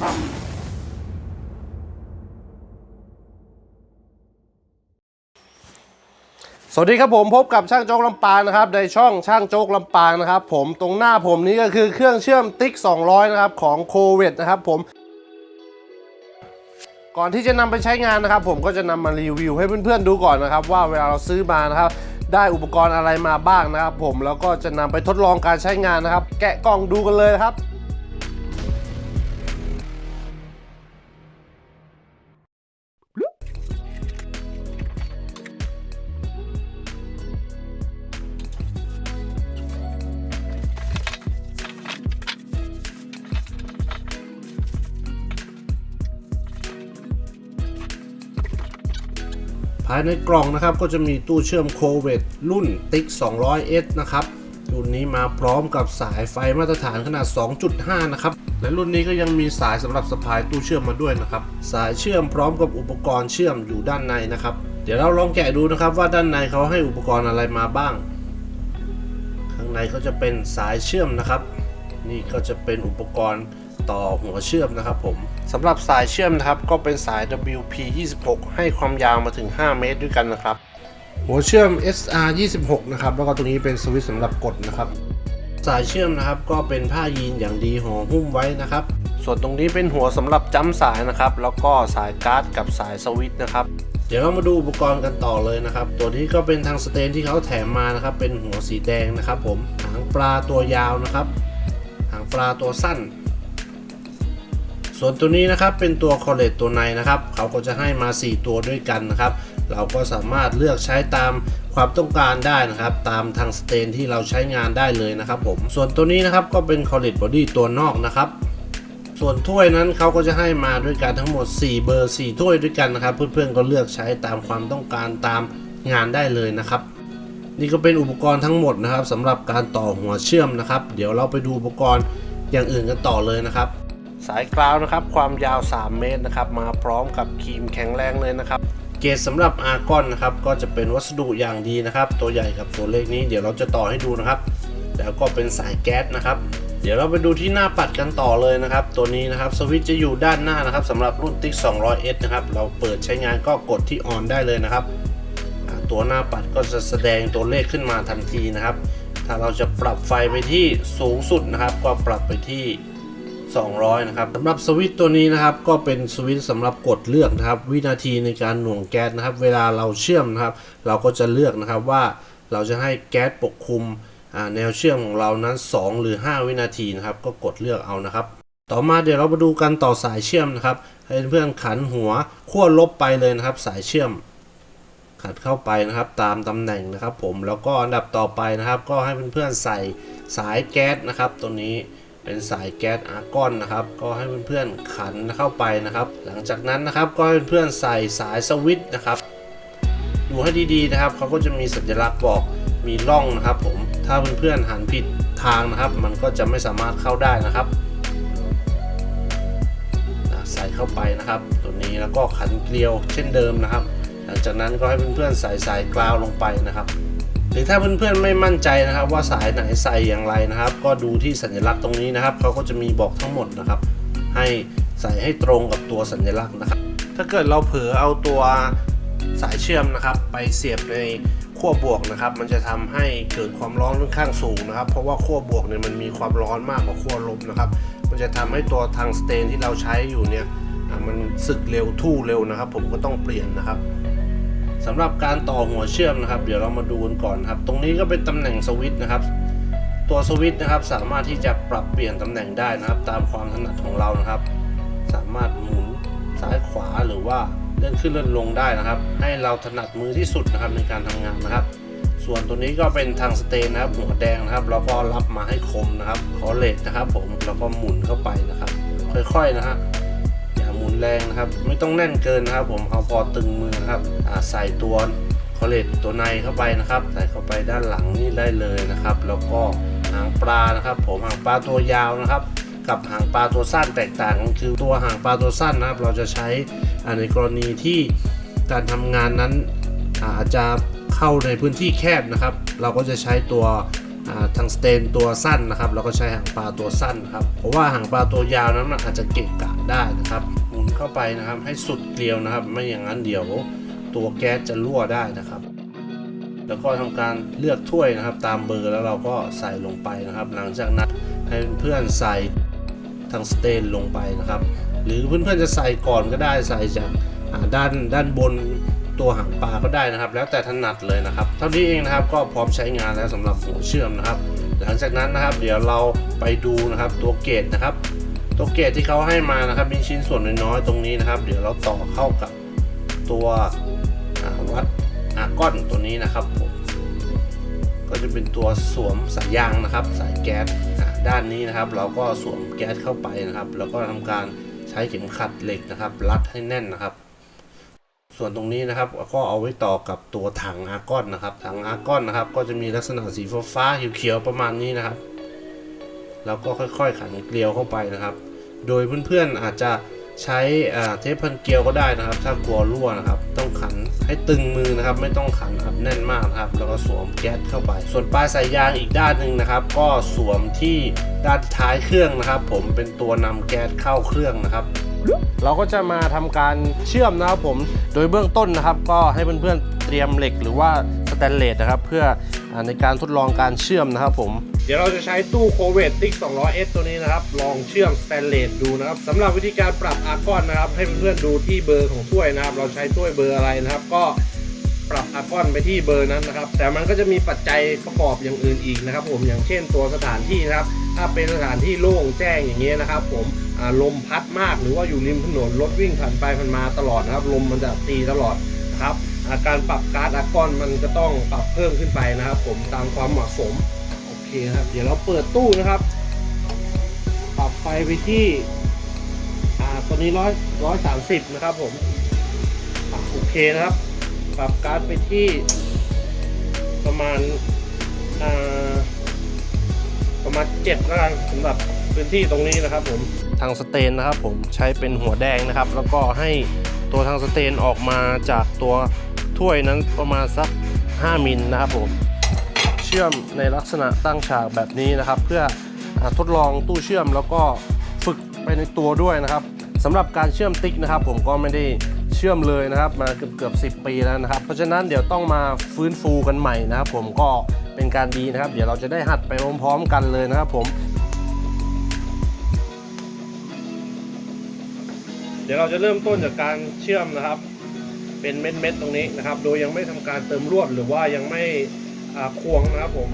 สวัสดีครับผมพบกับช่างโจ๊กลำปางนะครับในช่องช่างโจ๊กลำปางนะครับผมตรงหน้าผมนี้ก็คือเครื่องเชื่อมติ๊ก 200 นะครับของโคเวตนะครับผม ก่อนที่จะนำไปใช้งานนะครับ ผมก็จะนำมารีวิวให้เพื่อนๆดูก่อนนะครับ ว่าเวลาเราซื้อมานะครับ ได้อุปกรณ์อะไรมาบ้างนะครับ ผมแล้วก็จะนำไปทดลองการใช้งานนะครับ แกะกล่องดูกันเลยครับ ภายในกล่องนะครับก็จะมีตู้เชื่อมโคเวตรุ่นติ๊ก 200S นะครับรุ่นนี้มาพร้อมกับสายไฟมาตรฐานขนาด 2.5 นะครับ และรุ่นนี้ก็ยังมีสายสำหรับสะพายตู้เชื่อมมาด้วยนะครับ สายเชื่อมพร้อมกับอุปกรณ์เชื่อมอยู่ด้านในนะครับ เดี๋ยวเราลองแกะดูนะครับว่าด้านในเขาให้อุปกรณ์อะไรมาบ้าง ข้างในก็จะเป็นสายเชื่อมนะครับ นี่ก็จะเป็นอุปกรณ์ต่อหัวเชื่อมนะครับผม สำหรับสายเชื่อมนะครับก็เป็นสาย WP 26ให้ความยาวมาถึง 5 เมตรด้วยกันนะครับ หัวเชื่อม SR 26นะครับแล้วก็ตรงนี้เป็นสวิตช์สำหรับกดนะครับ สายเชื่อมนะครับก็เป็นผ้ายีนอย่างดีห่อหุ้มไว้นะครับ ส่วนตรงนี้เป็นหัวสำหรับจ้ำสายนะครับ แล้วก็สายการ์ดกับสายสวิตช์นะครับเดี๋ยวเรามาดูอุปกรณ์กันต่อเลยนะครับ ตัวนี้ก็เป็นทางสเตนที่เขาแถมมานะครับ เป็นหัวสีแดงนะครับ ผมหางปลาตัวยาวนะครับ หางปลาตัวสั้น ส่วนตัวนี้นะครับเป็นตัวคอเลตตัวในนะครับเขาก็จะให้มา 4 ตัวด้วยกันนะครับ เราก็สามารถเลือกใช้ตามความต้องการได้นะครับ ตามทางสเตนที่เราใช้งานได้เลยนะครับผมส่วนตัวนี้นะครับก็เป็นคอเลตบอดี้ตัวนอกนะครับส่วนถ้วยนั้นเขาก็จะให้มาด้วยกันทั้งหมด 4 เบอร์ 4 ถ้วยด้วยกันนะครับ เพื่อนๆก็เลือกใช้ตามความต้องการตามงานได้เลยนะครับนี่ก็เป็นอุปกรณ์ทั้งหมดนะครับสำหรับการต่อหัวเชื่อมนะครับ เดี๋ยวเราไปดูอุปกรณ์อย่างอื่นกันต่อเลยนะครับ สายกราวนะครับ ความยาว 3 เมตรนะครับ มาพร้อมกับครีมแข็งแรงเลยนะครับ เกจสำหรับอาร์กอนนะครับ ก็จะเป็นวัสดุอย่างดีนะครับ ตัวใหญ่กับตัวเล็กนี้เดี๋ยวเราจะต่อให้ดูนะครับ แล้วก็เป็นสายแก๊สนะครับ เดี๋ยวเราไปดูที่หน้าปัดกันต่อเลยนะครับ ตัวนี้นะครับสวิตช์จะอยู่ด้านหน้านะครับสำหรับรุ่นติ๊ก 200S นะครับ เราเปิดใช้งานก็กดที่ออนได้เลยนะครับ ตัวหน้าปัดก็จะแสดงตัวเลขขึ้นมาทันทีนะครับ ถ้าเราจะปรับไฟไปที่สูงสุดนะครับ ก็ปรับไปที่ 200 นะครับสำหรับสวิตตัวนี้นะครับก็เป็นสวิตสำหรับกดเลือกนะครับ วินาทีในการหน่วงแก๊สนะครับ เวลาเราเชื่อมนะครับ เราก็จะเลือกนะครับว่าเราจะให้แก๊สปกคลุมแนวเชื่อมของเรานั้น 2 หรือ 5 วินาทีนะครับ ก็กดเลือกเอานะครับ ต่อมาเดี๋ยวเรามาดูกันต่อสายเชื่อมนะครับให้เพื่อนๆขันหัวขั้วลบไปเลยนะครับ สายเชื่อม ขัดเข้าไปนะครับ ตามตำแหน่งนะครับ ผมแล้วก็อันดับต่อไปนะครับ ก็ให้เพื่อนๆใส่สายแก๊สนะครับ ตัวนี้ เป็นสายแก๊สอาร์กอนนะครับ ก็ให้เพื่อนๆขันเข้าไปนะครับ หลังจากนั้นนะครับก็ให้เพื่อนๆใส่สายสวิตช์นะครับ ดูให้ดีๆนะครับเขาก็จะมีสัญลักษณ์บอกมีร่องนะครับ ผมถ้าเพื่อนๆหันผิดทางนะครับ มันก็จะไม่สามารถเข้าได้นะครับใส่เข้าไปนะครับ ตัวนี้แล้วก็ขันเกลียวเช่นเดิมนะครับ หลังจากนั้นก็ให้เพื่อนๆใส่สายกราวลงไปนะครับ หรือถ้าเพื่อนๆไม่มั่นใจนะครับ ว่าสายไหนใส่อย่างไรนะครับ ก็ดูที่สัญลักษณ์ตรงนี้นะครับเขาก็จะมีบอกทั้งหมดนะครับ ให้ใส่ให้ตรงกับตัวสัญลักษณ์นะครับ ถ้าเกิดเราเผลอเอาตัวสายเชื่อมนะครับ ไปเสียบในขั้วบวกนะครับ มันจะทำให้เกิดความร้อนค่อนข้างสูงนะครับ เพราะว่าขั้วบวกเนี่ยมันมีความร้อนมากกว่าขั้วลบนะครับ มันจะทำให้ตัวทางสเตนที่เราใช้อยู่เนี่ยมันสึกเร็วทู่เร็วนะครับ ผมก็ต้องเปลี่ยนนะครับ สำหรับการต่อหัวเชื่อมนะครับ เดี๋ยวเรามาดูกันก่อนครับ ตรงนี้ก็เป็นตำแหน่งสวิตช์นะครับ ตัวสวิตช์นะครับสามารถที่จะปรับเปลี่ยนตำแหน่งได้นะครับ ตามความถนัดของเรานะครับ สามารถหมุนซ้ายขวาหรือว่าเลื่อนขึ้นเลื่อนลงได้นะครับ ให้เราถนัดมือที่สุดนะครับในการทำงานนะครับ ส่วนตัวนี้ก็เป็นทางสเตนนะครับ หัวแดงนะครับแล้วก็รับมาให้คมนะครับคอเลตนะครับ ผมแล้วก็หมุนเข้าไปนะครับ ค่อยๆนะฮะ หมุนแรงนะครับ ไม่ต้องแน่นเกินนะครับ ผมเอาพอตึงมือนะครับใส่ตัวคอเลตตัวในเข้าไปนะครับ ใส่เข้าไปด้านหลังนี่ได้เลยนะครับ แล้วก็หางปลานะครับ ผมหางปลาตัวยาวนะครับ กับหางปลาตัวสั้นแตกต่างกันคือตัวหางปลาตัวสั้นนะครับ เราจะใช้ในกรณีที่การทำงานนั้นอาจจะเข้าในพื้นที่แคบนะครับ เราก็จะใช้ตัวทางสเตนตัวสั้นนะครับ แล้วก็ใช้หางปลาตัวสั้นครับ เพราะว่าหางปลาตัวยาวนั้นมันอาจจะเกะกะได้นะครับ เข้าไปนะครับ ให้สุดเกลียวนะครับ ไม่อย่างนั้นเดี๋ยวตัวแก๊สจะรั่วได้นะครับ แล้วก็ทำการเลือกถ้วยนะครับ ตามเบอร์แล้วเราก็ใส่ลงไปนะครับ หลังจากนั้นให้เพื่อนใส่ทางสเตนลงไปนะครับ หรือเพื่อนๆจะใส่ก่อนก็ได้ใส่จากด้านด้านบนตัวหางปลาก็ได้นะครับ แล้วแต่ถนัดเลยนะครับ เท่านี้เองนะครับก็พร้อมใช้งานแล้วสำหรับหัวเชื่อมนะครับ หลังจากนั้นนะครับ เดี๋ยวเราไปดูนะครับตัวเกตนะครับ ตัวเกตที่เขาให้มานะครับ มีชิ้นส่วนน้อยๆตรงนี้นะครับ เดี๋ยวเราต่อเข้ากับตัววัดอาร์กอนตัวนี้นะครับผมก็จะเป็นตัวสวมสายยางนะครับ สายแก๊สด้านนี้นะครับ เราก็สวมแก๊สเข้าไปนะครับ แล้วก็ทำการใช้เข็มขัดเหล็กนะครับ รัดให้แน่นนะครับ ส่วนตรงนี้นะครับก็เอาไว้ต่อกับตัวถังอาร์กอนนะครับ ถังอาร์กอนนะครับ ก็จะมีลักษณะสีฟ้าๆเขียวๆประมาณนี้นะครับ แล้วก็ค่อยๆขันเกลียวเข้าไปนะครับ โดยเพื่อนๆอาจจะใช้เทปพันเกลียวก็ได้นะครับ ถ้ากลัวรั่วนะครับ ต้องขันให้ตึงมือนะครับ ไม่ต้องขันอัดแน่นมากนะครับ แล้วก็สวมแก๊สเข้าไป ส่วนปลายสายยางอีกด้านหนึ่งนะครับ ก็สวมที่ด้านท้ายเครื่องนะครับ ผมเป็นตัวนำแก๊สเข้าเครื่องนะครับ เราก็จะมาทำการเชื่อมนะครับผม โดยเบื้องต้นนะครับ ก็ให้เพื่อนๆเตรียมเหล็กหรือว่า แตนเลสนะครับ เพื่อในการทดลองการเชื่อมนะครับผม เดี๋ยวเราจะใช้ตู้โคเวตติ๊ก 200S ตัวนี้นะครับ ลองเชื่อมสแตนเลสดูนะครับสำหรับวิธีการปรับอาร์กอนนะครับ ให้เพื่อนๆดูที่เบอร์ของถ้วยนะครับ เราใช้ถ้วยเบอร์อะไรนะครับ ก็ปรับอาร์กอนไปที่เบอร์นั้นนะครับ แต่มันก็จะมีปัจจัยประกอบอย่างอื่นอีกนะครับ ผมอย่างเช่นตัวสถานที่นะครับ ถ้าเป็นสถานที่โล่งแจ้งอย่างเงี้ยนะครับ ผมลมพัดมากหรือว่าอยู่ริมถนนรถวิ่งผ่านไปผ่านมาตลอดนะครับ ลมมันจะตีตลอด นะครับาการปรับการ์ดอาร์กอนมันก็ต้องปรับเพิ่มขึ้นไปนะครับ ผมตามความเหมาะสมโอเคครับ เดี๋ยวเราเปิดตู้นะครับ ปรับไฟไปที่อ่าตัวนี้ร้อยร้อยสามสิบนะครับผมโอเคนะครับ ปรับการ์ดไปที่ประมาณอ่าประมาณเจ็ดแล้วกันสำหรับพื้นที่ตรงนี้นะครับผมทางสเตนนะครับผมใช้เป็นหัวแดงนะครับ แล้วก็ให้ ตัวทางสเตนออกมาจากตัวถ้วยนั้นประมาณสัก 5 มิลนะครับผมเชื่อมในลักษณะตั้งฉากแบบนี้นะครับ เพื่ออทดลองตู้เชื่อมแล้วก็ฝึกไปในตัวด้วยนะครับสำหรับการเชื่อมติ๊กนะครับ ผมก็ไม่ได้เชื่อมเลยนะครับมาเกือบเกือบ10ปีแล้วนะครับ เพราะฉะนั้นเดี๋ยวต้องมาฟื้นฟูกันใหม่นะครับ ผมก็เป็นการดีนะครับ เดี๋ยวเราจะได้หัดไปพร้อมๆกันเลยนะครับ ผม ดี๋ยวเราจะเริ่มต้นจากการเชื่อมนะครับ เป็นเม็ดๆตรงนี้นะครับ โดยยังไม่ทำการเติมลวดหรือว่ายังไม่ควงนะครับผม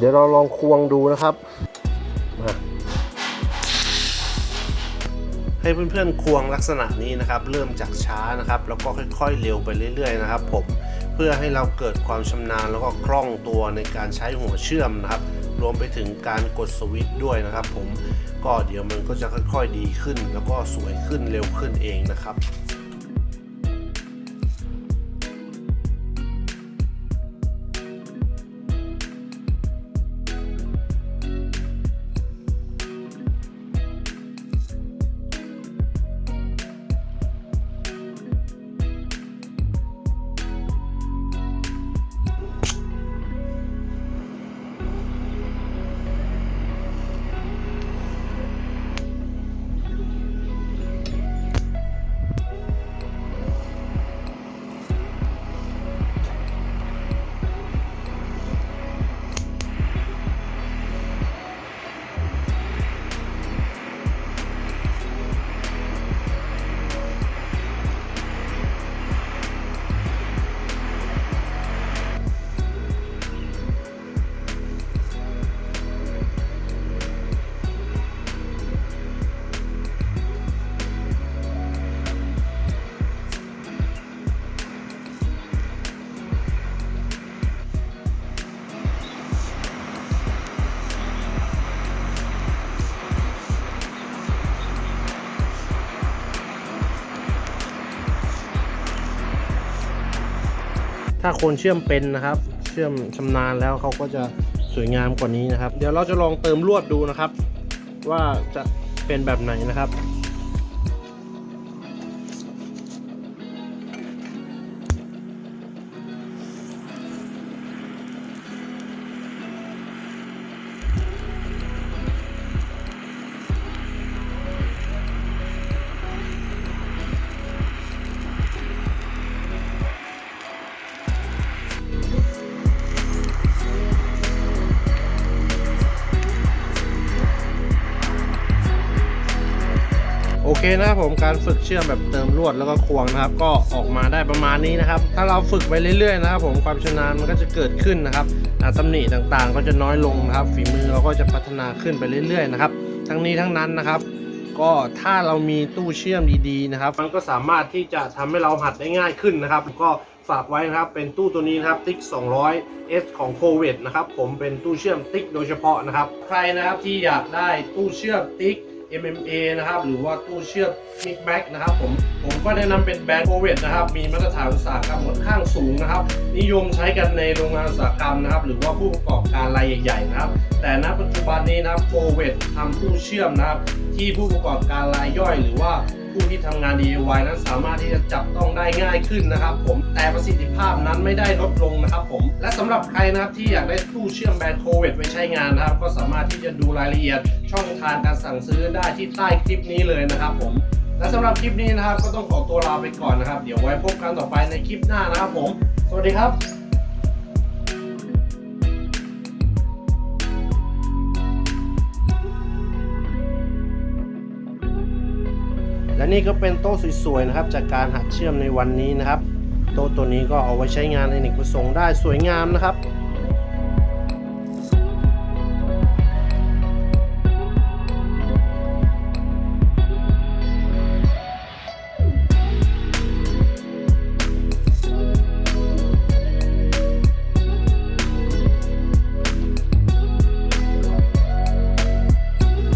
เดี๋ยวเราลองควงดูนะครับมาให้เพื่อนๆควงลักษณะนี้นะครับ เริ่มจากช้านะครับ แล้วก็ค่อยๆเร็วไปเรื่อย ๆ นะครับผมเพื่อให้เราเกิดความชำนาญแล้วก็คล่องตัวในการใช้หัวเชื่อมนะครับ รวมไปถึงการกดสวิตช์ด้วยนะครับ ผมก็เดี๋ยวมันก็จะค่อยๆดีขึ้น แล้วก็สวยขึ้นเร็วขึ้นเองนะครับ ถ้าคนเชื่อมเป็นนะครับ เชื่อมชำนาญแล้วเขาก็จะสวยงามกว่านี้นะครับ เดี๋ยวเราจะลองเติมลวดดูนะครับ ว่าจะเป็นแบบไหนนะครับ เคนะครับผมการฝึกเชื่อมแบบเติมลวดแล้วก็ควงนะครับ ก็ออกมาได้ประมาณนี้นะครับ ถ้าเราฝึกไปเรื่อยๆนะครับ ผมความชำนาญมันก็จะเกิดขึ้นนะครับอ่าตำหนิต่างๆ ก็จะน้อยลงนะครับ ฝีมือเราก็จะพัฒนาขึ้นไปเรื่อยๆนะครับ ทั้งนี้ทั้งนั้นนะครับ ก็ถ้าเรามีตู้เชื่อมดีๆนะครับ มันก็สามารถที่จะทำให้เราหัดได้ง่ายขึ้นนะครับ ก็ฝากไว้นะครับเป็นตู้ตัวนี้นะครับติ๊ก 200 S ของโควิดนะครับผมเป็นตู้เชื่อมติ๊กโดยเฉพาะนะครับ ใครนะครับที่อยากได้ตู้เชื่อมติ๊ก MMA นะครับ หรือว่าตู้เชื่อม Mic Mac นะครับผม ผมก็แนะนำเป็นแบรนด์โควิดนะครับ มีมาตรฐานอุตสาหกรรมค่อนข้างสูงนะครับ นิยมใช้กันในโรงงานอุตสาหกรรมนะครับ หรือว่าผู้ประกอบการรายใหญ่ๆนะครับ แต่ณปัจจุบันนี้นะครับโควิดทำตู้เชื่อมนะครับ ที่ผู้ประกอบการรายย่อยหรือว่า ผู้ที่ทำงาน DIY นั้นสามารถที่จะจับต้องได้ง่ายขึ้นนะครับ ผมแต่ประสิทธิภาพนั้นไม่ได้ลดลงนะครับ ผม และสำหรับใครนะครับที่อยากได้ตู้เชื่อมแบรนด์โควิดไว้ใช้งานนะครับ ก็สามารถที่จะดูรายละเอียด ช่องทางการสั่งซื้อได้ที่ใต้คลิปนี้เลยนะครับ ผมและสำหรับคลิปนี้นะครับก็ต้องขอตัวลาไปก่อนนะครับ เดี๋ยวไว้พบกันต่อไปในคลิปหน้านะครับผม สวัสดีครับ และนี่ก็เป็นโต๊ะสวยๆนะครับ จากการหัดเชื่อมในวันนี้นะครับ โต๊ะตัวนี้ก็เอาไว้ใช้งานในเอกประสงค์ได้สวยงามนะครับ